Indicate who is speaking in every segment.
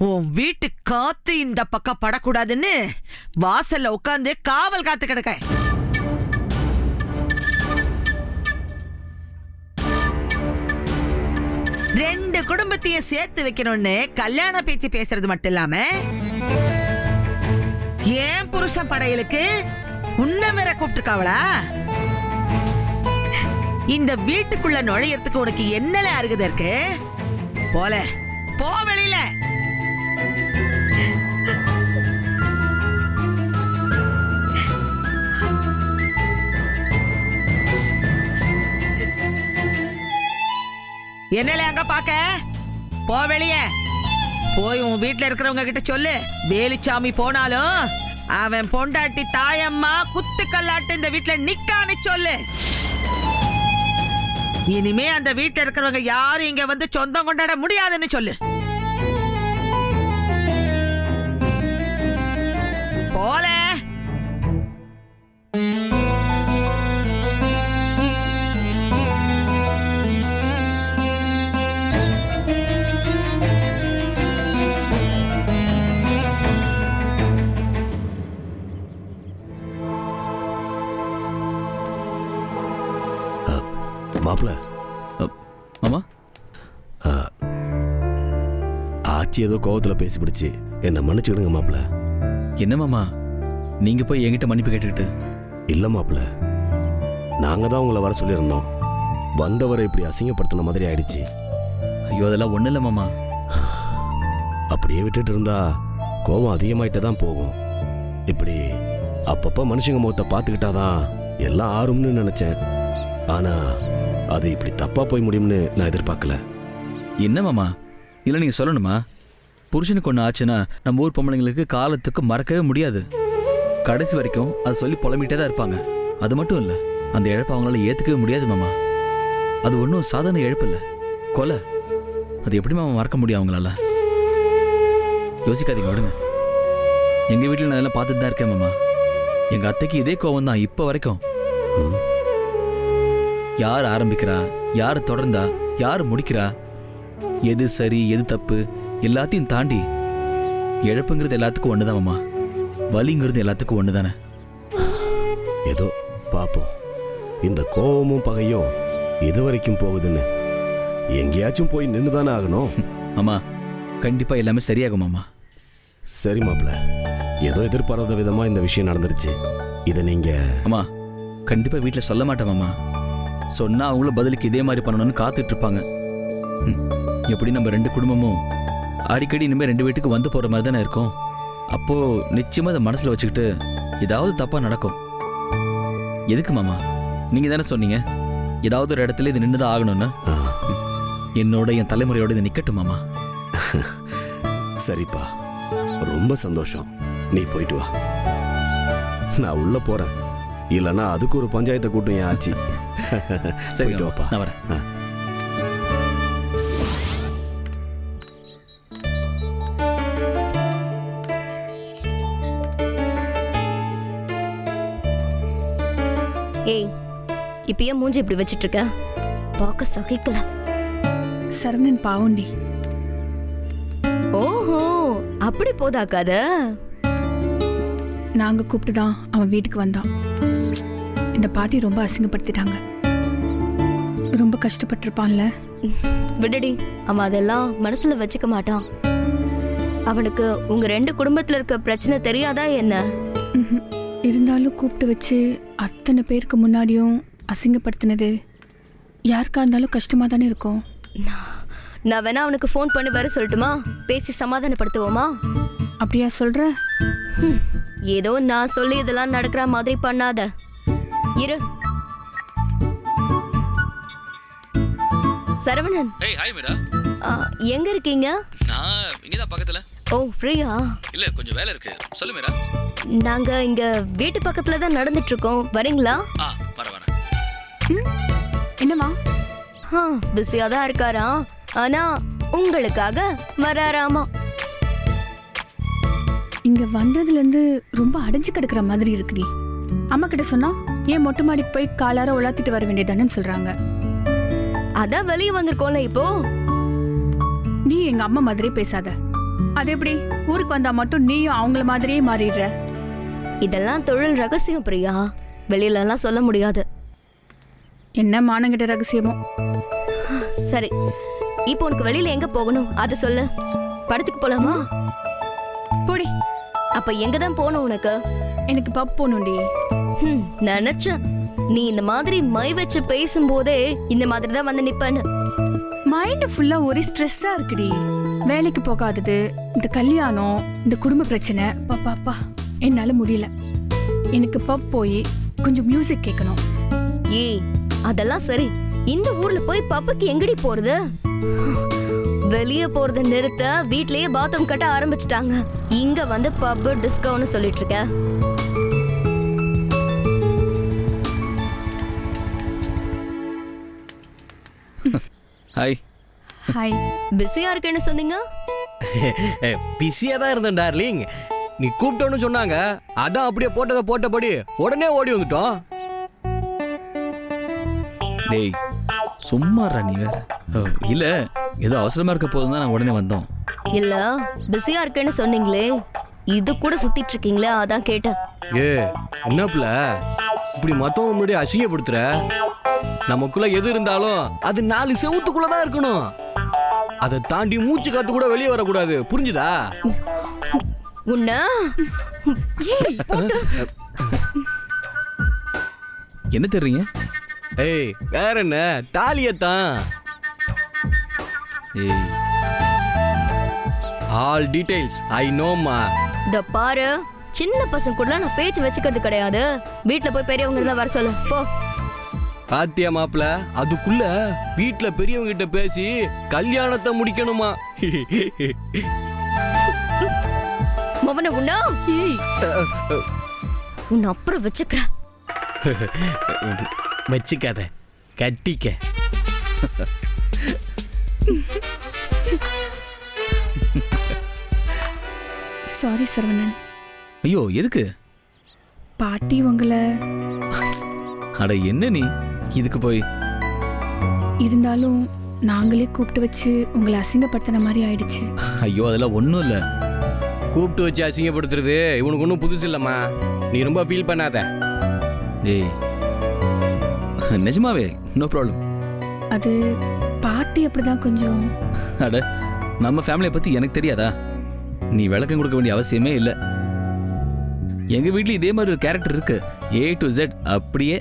Speaker 1: உன் வீட்டு காத்து இந்த பக்கம் படக்கூடாதுன்னு வாசல்ல உட்காந்து காவல் காத்து கிடக்க. ரெண்டு குடும்பத்தையும் சேர்த்து வைக்கணும்னு கல்யாண பேச்சு பேசுறது மட்டும் இல்லாம ஏன் புருஷன் படையலுக்கு உன்ன வேற கூப்பிட்டுருக்காவளா? இந்த வீட்டுக்குள்ள நுழையறதுக்கு உனக்கு என்னல அருகதை இருக்கு? போல போ வெளியில. என்னல அங்க பாக்க? போ வெளியே. போய் உன் வீட்டுல இருக்கிறவங்க கிட்ட சொல்லு. வேலுச்சாமி போனாலும் அவன் பொண்டாட்டி தாயம்மா குத்து கல்லாட்டு இந்த வீட்டுல நிக்கான்னு சொல்லு. இனிமே அந்த வீட்டுல இருக்கிறவங்க யாரும் இங்க வந்து சொந்தம் கொண்டாட முடியாதுன்னு சொல்லு.
Speaker 2: ஆச்சி ஏதோ கோவத்துல பேசி பிடிச்சு என்னை மன்னிச்சுக்கிடுங்க மாப்பிள.
Speaker 3: என்ன மாமா? நீங்க போய் என்கிட்ட மன்னிப்பு கேட்டுக்கிட்டு.
Speaker 2: இல்ல மாப்பிள. நாங்க தான் உங்களை வர சொல்லியிருந்தோம். வந்தவரை இப்படி அசிங்கப்படுத்தின மாதிரி ஆயிடுச்சு.
Speaker 3: ஐயோ அதெல்லாம் ஒண்ணு இல்லை மாமா.
Speaker 2: அப்படியே விட்டுட்டு இருந்தா கோபம் அதிகமாயிட்டே தான் போகும். இப்படி அப்பப்ப மனுஷங்க முகத்தை பார்த்துக்கிட்டாதான் எல்லாம் ஆறும்னு நினைச்சேன். ஆனா அது இப்படி தப்பா போய் முடியும்னு நான் எதிர்பார்க்கல.
Speaker 3: என்ன மாமா? இல்லை நீங்க சொல்லணுமா? புருஷனுக்கு ஒன்று ஆச்சுன்னா நம்ம ஊர் பொம்பளைங்களுக்கு காலத்துக்கு மறக்கவே முடியாது. கடைசி வரைக்கும் அதை சொல்லி புலம்பிட்டே தான் இருப்பாங்க. அது மட்டும் இல்லை அந்த இழப்பை அவங்களால ஏற்றுக்கவே முடியாது மாமா. அது ஒன்றும் சாதாரண இழப்பு இல்லை. கொலை. அது எப்படி மாமா மறக்க முடியும் அவங்களால? யோசிக்காதீங்க விடுங்க. எங்கள் வீட்டில் நான் எல்லாம் பார்த்துட்டு தான் இருக்கேன் மாமா. எங்கள் அத்தைக்கு இதே கோவம் தான் இப்போ வரைக்கும். யார் ஆரம்பிக்கிறா? யார் தொடர்ந்தா? யார் முடிக்கிறா? எது சரி எது தப்பு? எல்லாத்தையும் தாண்டி இழப்புங்கிறது எல்லாத்துக்கும் ஒன்று மாமா. வலிங்கிறது எல்லாத்துக்கும் ஒன்று தானே
Speaker 2: ஏதோ பாப்போம். இந்த கோவமும் பகையும் எது வரைக்கும் போகுதுன்னு. எங்கேயாச்சும் போய் நின்று தானே ஆகணும்
Speaker 3: மாமா கண்டிப்பாக எல்லாமே சரியாகும் மாமா.
Speaker 2: சரி மாப்பிள ஏதோ எதிர்பாராத விதமா இந்த விஷயம் நடந்துருச்சு. இதை நீங்க
Speaker 3: அம்மா கண்டிப்பாக வீட்டில் சொல்ல மாட்டேன் மாமா. சொன்னால் அவங்களும் பதிலுக்கு இதே மாதிரி பண்ணணும்னு காத்துட்டு இருப்பாங்க. ம், எப்படி நம்ம ரெண்டு குடும்பமும் அடிக்கடி இனிமேல் ரெண்டு வீட்டுக்கு வந்து போகிற மாதிரி தானே இருக்கும்? அப்போது நிச்சயமாக அதை மனசில் வச்சுக்கிட்டு ஏதாவது தப்பாக நடக்கும். எதுக்கு மாமா? நீங்கள் தானே சொன்னீங்க. ஏதாவது ஒரு இடத்துல இது நின்று தான் ஆகணும்னு என்னோட என் தலைமுறையோட இது நிக்கட்டும் மாமா.
Speaker 2: சரிப்பா. ரொம்ப சந்தோஷம். நீ போயிட்டு வா. நான் உள்ள போறேன். இல்லைன்னா அதுக்கு ஒரு பஞ்சாயத்தை கூட்டம் என் ஆச்சி?
Speaker 3: சரி
Speaker 2: வாப்பா.
Speaker 3: நான் வரேன்.
Speaker 4: ஏய் இப்ப ஏன் மூஞ்சி இப்படி வச்சிட்டு இருக்க பார்க்க சகிக்கல.
Speaker 5: சரவணன் பாவுண்டி.
Speaker 4: ஓஹோ அப்படி போதா கதை?
Speaker 5: நாங்க கூப்பிட்டு தான் அவன் வீட்டுக்கு வந்தான். இந்த பாட்டி ரொம்ப அசிங்கப்படுத்திட்டாங்க. ரொம்ப கஷ்டப்பட்டிருப்பான்ல.
Speaker 4: விடுடி அவன் அதெல்லாம் மனசுல வச்சுக்க மாட்டான். அவனுக்கு உங்க ரெண்டு குடும்பத்துல இருக்க பிரச்சனை தெரியாதா என்ன.
Speaker 5: இருந்தாலும் கூப்பிட்டு வச்சு அத்தனை பேருக்கு முன்னாடியும் அசிங்கப்படுத்தினது. யாருக்கா இருந்தாலும் கஷ்டமா தானே இருக்கும்
Speaker 4: நான் வேணா அவனுக்கு ஃபோன் பண்ணி வர சொல்லட்டுமா? பேசி சமாதானப்படுத்துவோமா?
Speaker 5: அப்படியா சொல்ற?
Speaker 4: ஏதோ நான் சொல்லி இதெல்லாம் நடக்கிற மாதிரி பண்ணாத. இரு. சரவணன்.
Speaker 3: ஏய் ஹாய் மீரா
Speaker 4: ஆ, எங்க இருக்கீங்க?
Speaker 3: நான் இங்கே தான் பக்கத்தில்.
Speaker 4: ஓ ஃப்ரீயா?
Speaker 3: இல்லை கொஞ்சம் வேலை இருக்கு. சொல்லு மீரா
Speaker 4: நாங்க இங்க வீட்டு பக்கத்துல தான் நடந்துட்டு இருக்கோம் வரீங்களா?
Speaker 3: ஆ வர வரேன்
Speaker 5: என்னவா
Speaker 4: பிஸியா தான் இருக்காரா? ஆனா உங்களுக்காக வராராமா?
Speaker 5: இங்க வந்ததுல இருந்து ரொம்ப அடைஞ்சு கிடக்குற மாதிரி இருக்குடி. அம்மா கிட்ட சொன்னா ஏன் மொட்டை மாடிக்கு போய் காலார உலாத்திட்டு வர வேண்டியதானேன்னு சொல்றாங்க.
Speaker 4: அதான் வெளியே வந்திருக்கோம்ல இப்போ?
Speaker 5: நீ எங்க அம்மா மாதிரியே பேசாத. அது எப்படி? ஊருக்கு வந்தா மட்டும் நீயும் அவங்கள மாதிரியே மாறிடுற.
Speaker 4: இதெல்லாம் தொழில் ரகசியம் பிரியா. வெளியில எல்லாம் சொல்ல முடியாது.
Speaker 5: என்ன மானங்கிட்ட ரகசியமோ?
Speaker 4: சரி இப்போ உனக்கு வெளியில எங்க போகணும்? அதை சொல்லு. படத்துக்கு போலாமா?
Speaker 5: போடி.
Speaker 4: அப்ப எங்க தான் போகணும் உனக்கு?
Speaker 5: எனக்கு பப் போகணும்டி
Speaker 4: நினைச்சேன். நீ இந்த மாதிரி மை வச்சு பேசும்போதே இந்த மாதிரி தான் வந்து நிப்பேன்னு.
Speaker 5: மைண்ட் ஃபுல்லா ஒரே ஸ்ட்ரெஸ்ஸா இருக்குடி. வேலைக்கு போகாதது இந்த கல்யாணம் இந்த குடும்ப பிரச்சனை. பாப்பா என்னால முடியல. எனக்கு பப் போய் கொஞ்சம் மியூசிக் கேட்கணும்
Speaker 4: ஏய் அதெல்லாம் சரி. இந்த ஊர்ல போய் பப்புக்கு எங்கடி போறது? வெளிய போறத நிறுத்த வீட்லயே பாத்ரூம் கட்ட ஆரம்பிச்சிட்டாங்க. இங்க வந்து பப் டிஸ்கவுண்ட் சொல்லிட்டு இருக்க.
Speaker 3: ஹாய்
Speaker 5: ஹாய்
Speaker 4: பிஸியா இருக்கேன்னு சொன்னீங்க?
Speaker 6: பிஸியா தான் இருந்தேன் டார்லிங் நீ கூப்பிட்டோன்னு சொன்னாங்க. அதான் அப்படியே போட்டதை போட்டபடி உடனே ஓடி வந்துட்டோம்.
Speaker 3: டேய் சும்மாறா நீ வேற. ஓ, இல்ல ஏதோ அவசரமா இருக்க போதும் தான் நான் உடனே வந்தோம்.
Speaker 4: இல்ல பிஸியா இருக்கேன்னு சொன்னீங்களே. இது கூட சுத்திட்டு இருக்கீங்களே அதான் கேட்டேன்.
Speaker 6: ஏ என்னப்புல? இப்படி மத்தவங்க முன்னாடி அசிங்கப்படுத்துற? நமக்குள்ள எது இருந்தாலும் அது நாலு செவுத்துக்குள்ள தான் இருக்கணும். அதை தாண்டி மூச்சு காத்து கூட வெளியே வரக்கூடாது. புரிஞ்சுதா?
Speaker 4: உன்ன?
Speaker 3: என்ன தெரியுங்க
Speaker 6: ஏய் வேற என்ன? தாலியத்தான்.
Speaker 3: ஏய்.
Speaker 6: ஆல் டீடைல்ஸ் ஐ நோமா
Speaker 4: இந்த பாரு சின்ன பசங்க கூட நான் பேச்சு வச்சுக்கிறது கிடையாது. வீட்ல போய் பெரியவங்க தான் வர சொல்லு. போ.
Speaker 6: பாத்தியா மாப்ள அதுக்குள்ள வீட்ல பெரியவங்க கிட்ட பேசி கல்யாணத்தை முடிக்கணுமா?
Speaker 4: மவன உன்னா? உன்னை அப்புறம் வச்சுக்கிறேன்.
Speaker 6: வச்சுக்காத. கட்டிக்க.
Speaker 5: சாரி சரவணன்.
Speaker 3: ஐயோ எதுக்கு?
Speaker 5: பாட்டி உங்களை.
Speaker 3: அட என்ன நீ? இதுக்கு போய்.
Speaker 5: இருந்தாலும் நாங்களே கூப்பிட்டு வச்சு உங்களை அசிங்கப்படுத்தின மாதிரி ஆயிடுச்சு.
Speaker 3: ஐயோ அதெல்லாம் ஒன்றும் இல்லை.
Speaker 6: கூப்பிட்டு வச்சு அசிங்கப்படுத்துறது. இவனுக்கு ஒன்றும் புதுசு இல்லம்மா. நீ ரொம்ப ஃபீல் பண்ணாத.
Speaker 3: ஏய் நிஜமாவே நோ ப்ராப்ளம்
Speaker 5: அது பாட்டி அப்படிதான் கொஞ்சம்.
Speaker 3: அட நம்ம ஃபேமிலியை பற்றி எனக்கு தெரியாதா? நீ விளக்கம் கொடுக்க வேண்டிய அவசியமே இல்லை. எங்கள் வீட்டில் இதே மாதிரி ஒரு கேரக்டர் இருக்கு. ஏ டு Z அப்படியே.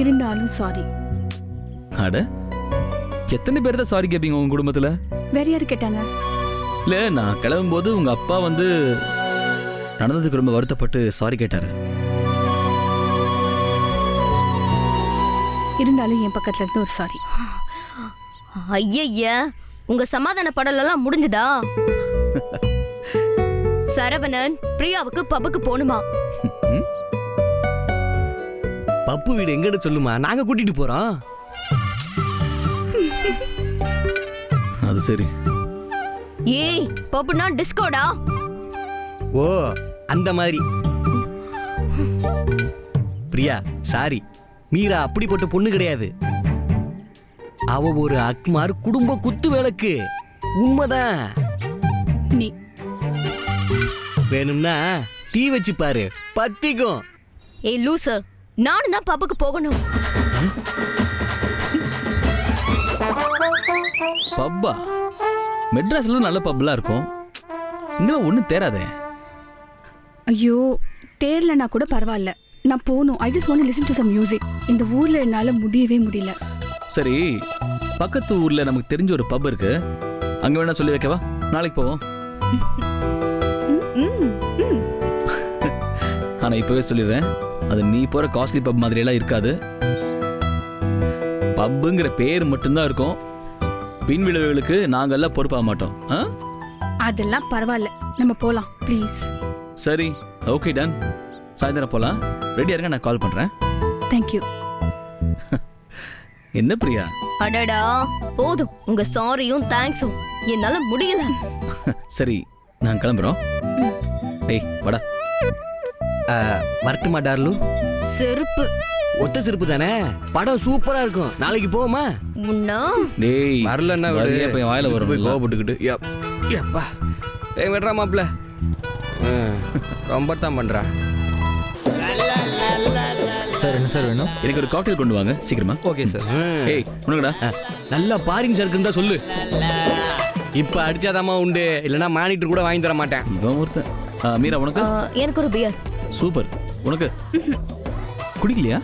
Speaker 5: இருந்தாலும் சாரி
Speaker 3: அட எத்தனை பேர் தான் சாரி கேட்பீங்க உங்க குடும்பத்தில்?
Speaker 5: வேற யாரு கேட்டாங்க?
Speaker 3: இல்லை நான் கிளம்பும்போது உங்கள் அப்பா வந்து நடந்ததுக்கு ரொம்ப வருத்தப்பட்டு சாரி கேட்டாரு.
Speaker 5: இருந்தாலும் என் பக்கத்துல இருந்து ஒரு சாரி
Speaker 4: ஐயய்ய உங்க சமாதான படலெல்லாம் முடிஞ்சுதா? சரவணன் பிரியாவுக்கு பப்புக்கு போணுமா?
Speaker 6: பப்பு வீடு எங்கன்னு சொல்லுமா? நாங்க கூட்டிட்டு போறோம்.
Speaker 3: அது சரி.
Speaker 4: ஏய் பப்புனா டிஸ்கோடா?
Speaker 6: ஓ அந்த மாதிரி. பிரியா சாரி. மீரா அப்படிப்பட்ட பொண்ணு கிடையாது. அவ ஒரு அக்மார் குடும்ப குத்து விளக்கு. உண்மைதான்.
Speaker 5: நீ.
Speaker 6: வேணும்னா தீ வச்சு பாரு. பத்திக்கும்.
Speaker 4: ஏய் லூசு. நானும் தான் பப்புக்கு போகணும்.
Speaker 3: பப்பா. மெட்ராஸ்ல நல்ல பப்லாம் இருக்கும். இங்கெல்லாம் ஒன்றும் தேராதே
Speaker 5: ஐயோ தேர்லனா கூட பரவாயில்ல. நான் போகணும் I just want listen to some music இந்த ஊர்ல என்னால முடியவே முடியல.
Speaker 3: சரி பக்கத்து ஊர்ல நமக்கு தெரிஞ்ச ஒரு பப் இருக்கு. அங்க வேணா சொல்லி வைக்கவா? நாளைக்கு போவோம்.
Speaker 4: ம்
Speaker 3: ஆனா இப்பவே சொல்லிடுறேன். அது நீ போற காஸ்ட்லி பப் மாதிரி எல்லாம் இருக்காது. பப்புங்கிற பேர் மட்டும்தான் இருக்கும். பின் விளைவுகளுக்கு நாங்கெல்லாம் பொறுப்பாக மாட்டோம். ஆ?
Speaker 5: அதெல்லாம் பரவாயில்ல. நம்ம போலாம் ப்ளீஸ்
Speaker 3: சரி ஓகே டன் சாயந்தரம் போலாம். ரெடியா இருங்க நான் கால் பண்றேன்.
Speaker 5: தேங்க்யூ
Speaker 3: என்ன பிரியா?
Speaker 4: அடடா போதும். உங்க சாரியும் தேங்க்ஸும் என்னால முடியல.
Speaker 3: சரி நான் கிளம்புறோம். டேய் வாடா.
Speaker 6: வரட்டுமா டார்லு?
Speaker 4: செருப்பு.
Speaker 6: ஒத்த செருப்பு தானே? படம் சூப்பரா இருக்கும். நாளைக்கு போவோமா?
Speaker 4: உன்னா
Speaker 3: டேய்
Speaker 6: வரலன்னா
Speaker 3: வரியா போய் வாயில
Speaker 6: போய்
Speaker 3: வரும்
Speaker 6: கோவப்பட்டுக்கிட்டு. யா. எப்பா ஏய் விடுறா மாப்பிள்ள. ரொம்ப தான் பண்றா.
Speaker 3: சார் என்ன சார் வேணும்? எனக்கு ஒரு காக்டெயில் கொண்டு வாங்க சீக்கிரமா.
Speaker 6: Okay sir.
Speaker 3: ஏய் உனக்குடா?
Speaker 6: நல்லா பாரிங் சரக்கு தான் சொல்லு. இப்ப அடிச்சாதாம்மா உண்டு. இல்லைன்னா மானிட்டர் கூட வாங்கி தர மாட்டேன்.
Speaker 3: இவன் ஒருத்தன். ஆ, மீரா உனக்கு?
Speaker 4: எனக்கு ஒரு பியர்
Speaker 3: சூப்பர். உனக்கு? குடிக்கலையா?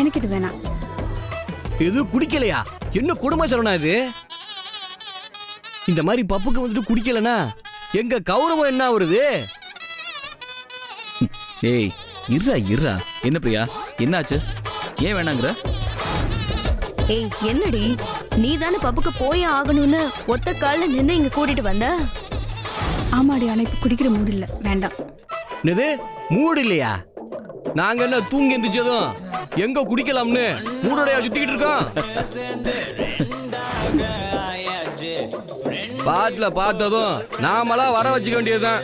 Speaker 5: எனக்கு இது வேணாம்.
Speaker 6: எது குடிக்கலையா? என்ன குடும்ப சரவணா இது? இந்த மாதிரி பப்புக்கு வந்துட்டு குடிக்கலனா எங்க கௌரவம் என்ன வருது
Speaker 3: ஏய் இருடா இருடா. என்ன பிரியா? என்னாச்சு? ஏன் வேணாங்கிற?
Speaker 4: ஏய் என்னடி? நீ தானே பப்புக்கு போயே ஆகணும்னு ஒத்த கால்ல நின்னு இங்க கூட்டிட்டு வந்த?
Speaker 5: ஆமாடி ஆனா இப்ப குடிக்கிற மூடு இல்ல. வேண்டாம்.
Speaker 6: என்னது? மூடு இல்லையா? நாங்க என்ன தூங்கி எந்திரிச்சதும் எங்க குடிக்கலாம்னு மூடோடையா சுத்திக்கிட்டு இருக்கோம் பாட்டுல பார்த்ததும் நாமளா வர வச்சுக்க வேண்டியதுதான்.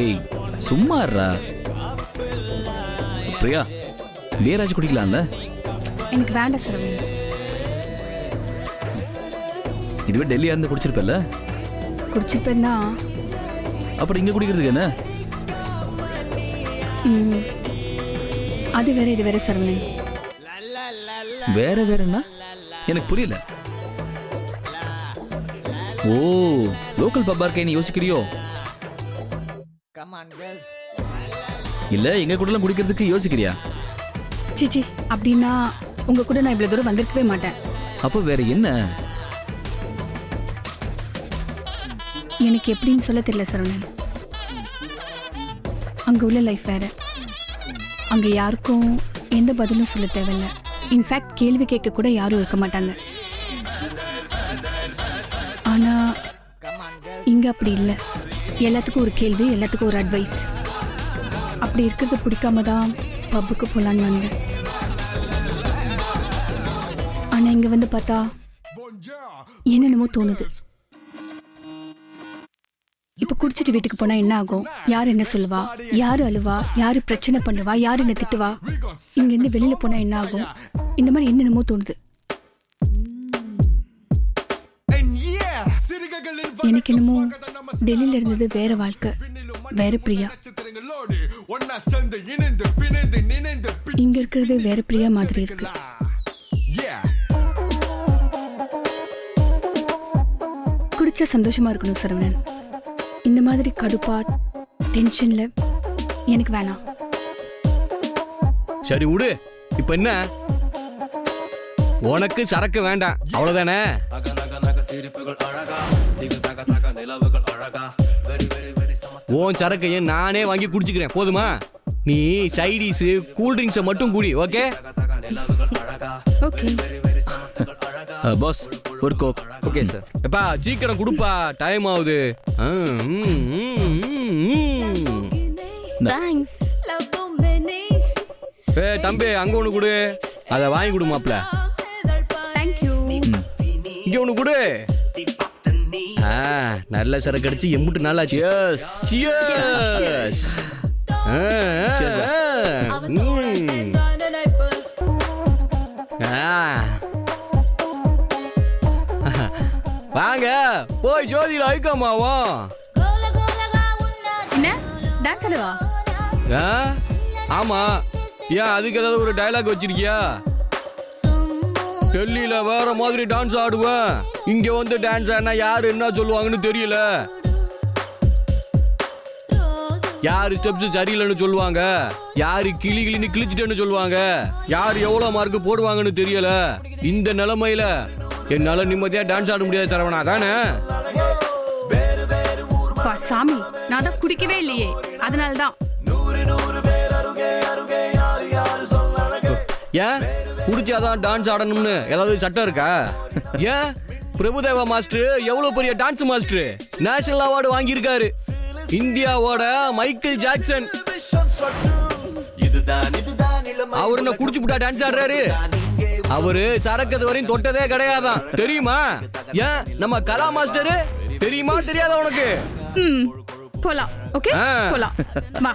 Speaker 3: ஏய் சும்மா பிரியா பியராச்சும் குடிக்கலாம்ல?
Speaker 5: எனக்கு வேண்டாம் சரவணன்
Speaker 3: இதுவே டெல்லியா இருந்து குடிச்சிருப்பல
Speaker 5: குடிச்சிருப்பேன் தான்.
Speaker 3: அப்புறம் இங்க குடிக்கிறதுக்கு என்ன.
Speaker 5: அது வேற இது வேற சரவணன்
Speaker 3: வேற வேறன்னா? எனக்கு புரியல. ஓ லோக்கல் பப்பா இருக்கே நீ யோசிக்கிறியோ? இல்ல எங்க கூடலாம் குடிக்கிறதுக்கு யோசிக்கிறியா?
Speaker 5: சிச்சி அப்படின்னா உங்க கூட நான் இவ்வளவு தூரம் வந்திருக்கவே மாட்டேன்.
Speaker 3: அப்போ வேற என்ன?
Speaker 5: எனக்கு எப்படின்னு சொல்ல தெரியல சரவணன் அங்கே உள்ள லைஃப் வேறு. அங்கே யாருக்கும் எந்த பதிலும் சொல்ல தேவையில்ல. இன்ஃபேக்ட் கேள்வி கேட்க கூட யாரும் இருக்க மாட்டாங்க. ஆனால் இங்கே அப்படி இல்லை. எல்லாத்துக்கும் ஒரு கேள்வி எல்லாத்துக்கும் ஒரு அட்வைஸ் அப்படி இருக்கிறது பிடிக்காம தான் பப்புக்கு போகலான்னு வந்தேன். ஆனால் இங்கே வந்து பார்த்தா என்னென்னமோ தோணுது. குடிச்சிட்டு வீட்டுக்கு போனா என்ன ஆகும்? யார் என்ன சொல்லுவா? யாரு அழுவா? யாரு பிரச்சனை பண்ணுவா? யாரு என்ன திட்டுவா? இங்க இருந்து வெளியில போனா என்ன ஆகும்? இந்த மாதிரி என்னென்னமோ தோணுது. எனக்கு என்னமோ டெல்லியில இருந்தது வேற வாழ்க்கை வேற பிரியா. இங்க இருக்கிறது வேற பிரியா மாதிரி இருக்கு. குடிச்சா சந்தோஷமா இருக்கணும் சரவணன். இந்த மாதிரி கடுப்பா டென்ஷன்ல எனக்கு வேணாம்.
Speaker 6: சரி விடு இப்ப என்ன? உனக்கு சரக்கு வேண்டாம். அவ்வளவுதானே? உன் சரக்கையே நானே வாங்கி குடிச்சுக்கிறேன். போதுமா? நீ சைடிஸ் கூல் ட்ரிங்க்ஸை மட்டும் குடி ஓகே?
Speaker 5: ஓகே.
Speaker 3: பாஸ் ஒரு கோக்
Speaker 6: ஓகே சார் எப்பா சீக்கிரம் கொடுப்பா. டைம் ஆகுது.
Speaker 4: தேங்க்ஸ்
Speaker 6: ஏய் தம்பி அங்க ஒண்ணு கொடு. அதை வாங்கி கொடு மாப்ள
Speaker 5: தேங்க்யூ
Speaker 6: இங்க ஒண்ணு கொடு. ஆ, நல்ல சரக்கு அடிச்சு எம்புட்டு நாளாச்சு! ஆ, வாங்க போய் ஜோதியில ஐக்கமாவோம்
Speaker 5: என்ன? டான்ஸ் ஆடவா?
Speaker 6: ஆமா. ஏன் அதுக்கு ஏதாவது ஒரு டயலாக் வச்சிருக்கியா? டெல்லியில வேற மாதிரி டான்ஸ் ஆடுவேன். இங்க வந்து டான்ஸ் ஆடினா யாரு என்ன சொல்லுவாங்கன்னு தெரியல. யாரு ஸ்டெப்ஸ் சரியில்லைன்னு சொல்லுவாங்க. யாரு கிளி கிளின்னு கிழிச்சிட்டேன்னு சொல்லுவாங்க. யார் எவ்வளவு மார்க் போடுவாங்கன்னு தெரியல. இந்த நிலைமையில என்னால நிம்மதியா டான்ஸ் ஆட முடியாது சரவணா தானே
Speaker 5: சாமி நான் தான் குடிக்கவே இல்லையே. அதனால தான்
Speaker 6: ஏன் குடிச்சாதான் டான்ஸ் ஆடணும்னு ஏதாவது சட்டம் இருக்கா? ஏன் பிரபுதேவா மாஸ்டர் எவ்வளவு பெரிய டான்ஸ் மாஸ்டர்? நேஷனல் அவார்டு வாங்கியிருக்காரு. இந்தியாவோட மைக்கேல் ஜாக்சன் அவர் என்ன குடிச்சு புட்டா டான்ஸ் ஆடுறாரு? அவரு சரக்கது வரையும் தொட்டதே கிடையாதான் தெரியுமா? ஏன்? நம்ம கலா மாஸ்டர்? தெரியுமா? தெரியாதா உனக்கு?
Speaker 5: போலாம். ஓகே. போலாம். வா.